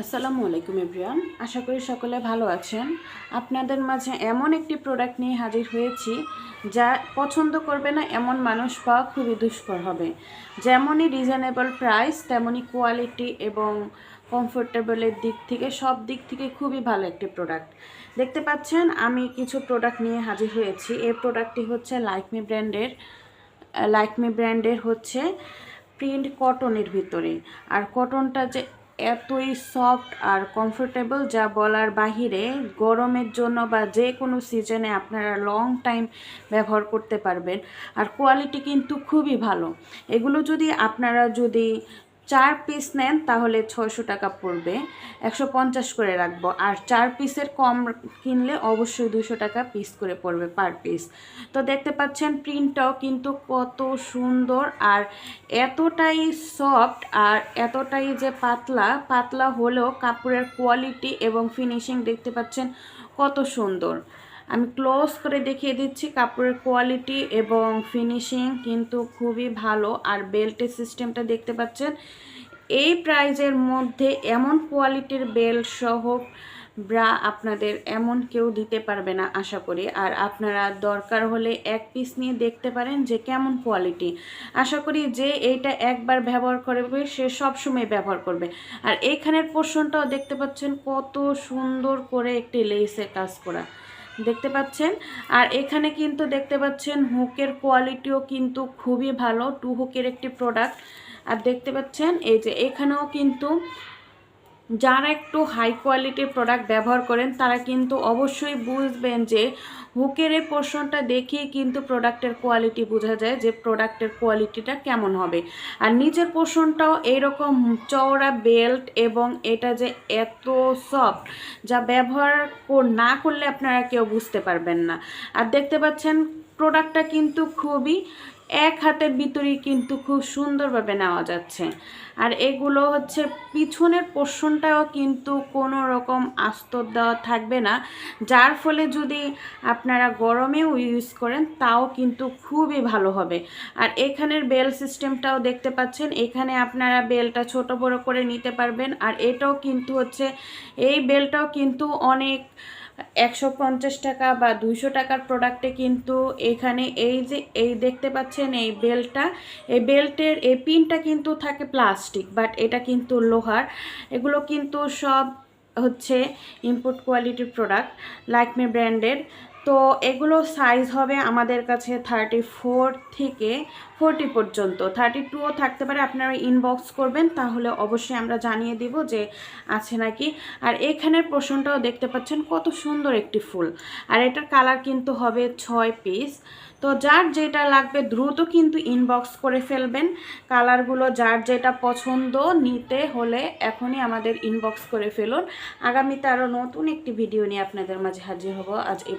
আসসালামু আলাইকুম, এভরিওয়ান। আশা করি সকলে ভালো আছেন। আপনাদের মাঝে এমন একটি প্রোডাক্ট নিয়ে হাজির হয়েছি, যা পছন্দ করবে না এমন মানুষ পাওয়া খুবই দুষ্কর হবে। যেমনই রিজনেবল প্রাইস তেমনই কোয়ালিটি এবং কমফোর্টেবলের দিক থেকে, সব দিক থেকে খুবই ভালো একটি প্রোডাক্ট দেখতে পাচ্ছেন, আমি কিছু প্রোডাক্ট নিয়ে হাজির হয়েছি। এই প্রোডাক্টটি হচ্ছে লাইকমি ব্র্যান্ডের লাইকমি ব্র্যান্ডের হচ্ছে প্রিন্ট কটনের ভিতরে। আর কটনটা যে এতই সফট আর কমফোর্টেবল যা বলার বাহিরে গরমের জন্য বা যে কোনো সিজনে আপনারা লং টাইম ব্যবহার করতে পারবেন। আর কোয়ালিটি কিন্তু খুবই ভালো। এগুলো যদি আপনারা যদি চার পিস নেন, তাহলে ছয়শো টাকা পড়বে। একশো পঞ্চাশ করে রাখব। আর চার পিসের কম কিনলে অবশ্যই দুশো টাকা পিস করে পড়বে পার পিস তো দেখতে পাচ্ছেন প্রিন্টটাও কিন্তু কত সুন্দর আর এতটাই সফট আর এতটাই যে পাতলা পাতলা হলেও কাপড়ের কোয়ালিটি এবং ফিনিশিং দেখতে পাচ্ছেন কত সুন্দর। আমি ক্লোজ করে দেখিয়ে দিচ্ছি কাপড়ের কোয়ালিটি এবং ফিনিশিং কিন্তু খুবই ভালো। আর বেল্টের সিস্টেমটা দেখতে পাচ্ছেন, এই প্রাইজের মধ্যে এমন কোয়ালিটির বেল্ট সহ ব্রা আপনাদের এমন কেউ দিতে পারবে না, আশা করি। আর আপনারা দরকার হলে এক পিস নিয়ে দেখতে পারেন যে কেমন কোয়ালিটি আশা করি যে এইটা একবার ব্যবহার করবে, সে সবসময় ব্যবহার করবে। আর এইখানের পোর্শনটাও দেখতে পাচ্ছেন কত সুন্দর করে একটি লেসের কাজ করা। দেখতে পাচ্ছেন। আর এখানে কিন্তু দেখতে পাচ্ছেন হুকের কোয়ালিটিও কিন্তু খুবই ভালো, টু হুকের একটি প্রোডাক্ট। আর দেখতে পাচ্ছেন, এই যে এখানেও কিন্তু যারা একটু হাই কোয়ালিটির প্রোডাক্ট ব্যবহার করেন, তারা কিন্তু অবশ্যই বুঝবেন যে হুকের এই পোর্শনটা দেখেই কিন্তু প্রোডাক্টের কোয়ালিটি বোঝা যায় যে প্রোডাক্টের কোয়ালিটিটা কেমন হবে। আর নিচের পোর্শনটাও এইরকম চওড়া বেল্ট এবং এটা যে এত সফট যা ব্যবহার না করলে আপনারা কেউ বুঝতে পারবেন না। আর দেখতে পাচ্ছেন প্রোডাক্টটা কিন্তু খুবই এক হাতের ভিতরেই কিন্তু খুব সুন্দরভাবে নেওয়া যাচ্ছে। আর এগুলো হচ্ছে পিছনের পোর্শনটাও কিন্তু কোনো রকম আস্তর দেওয়া থাকবে না। যার ফলে যদি আপনারা গরমেও ইউজ করেন, তাও কিন্তু খুবই ভালো হবে। আর এখানের বেল সিস্টেমটাও দেখতে পাচ্ছেন, এখানে আপনারা বেলটা ছোট বড় করে নিতে পারবেন। আর এটাও কিন্তু হচ্ছে, এই বেলটাও কিন্তু অনেক একশো পঞ্চাশ টাকা বা দুইশো টাকার প্রোডাক্টে কিন্তু এখানে এই যে, এই দেখতে পাচ্ছেন এই বেল্টটা এই বেল্টের, এই পিনটা কিন্তু থাকে প্লাস্টিক বাট এটা কিন্তু লোহার। এগুলো কিন্তু সব হচ্ছে ইম্পোর্ট কোয়ালিটির প্রোডাক্ট লাইকমি ব্র্যান্ডের তো এগুলো সাইজ হবে আমাদের কাছে থার্টি ফোর থেকে ফোরটি পর্যন্ত। থার্টি টুও থাকতে পারে, আপনারা ইনবক্স করবেন, তাহলে অবশ্যই আমরা জানিয়ে দিব যে আছে নাকি। আর এখানের পোষণটাও দেখতে পাচ্ছেন, কত সুন্দর একটি ফুল। আর এটার কালার কিন্তু হবে ছয় পিস তো যার যেটা লাগবে দ্রুত কিন্তু ইনবক্স করে ফেলবেন। কালারগুলো যার যেটা পছন্দ নিতে হলে এখনই আমাদের ইনবক্স করে ফেলুন। আগামীতে আরও নতুন একটি ভিডিও নিয়ে আপনাদের মাঝে হাজির হব। আজ এই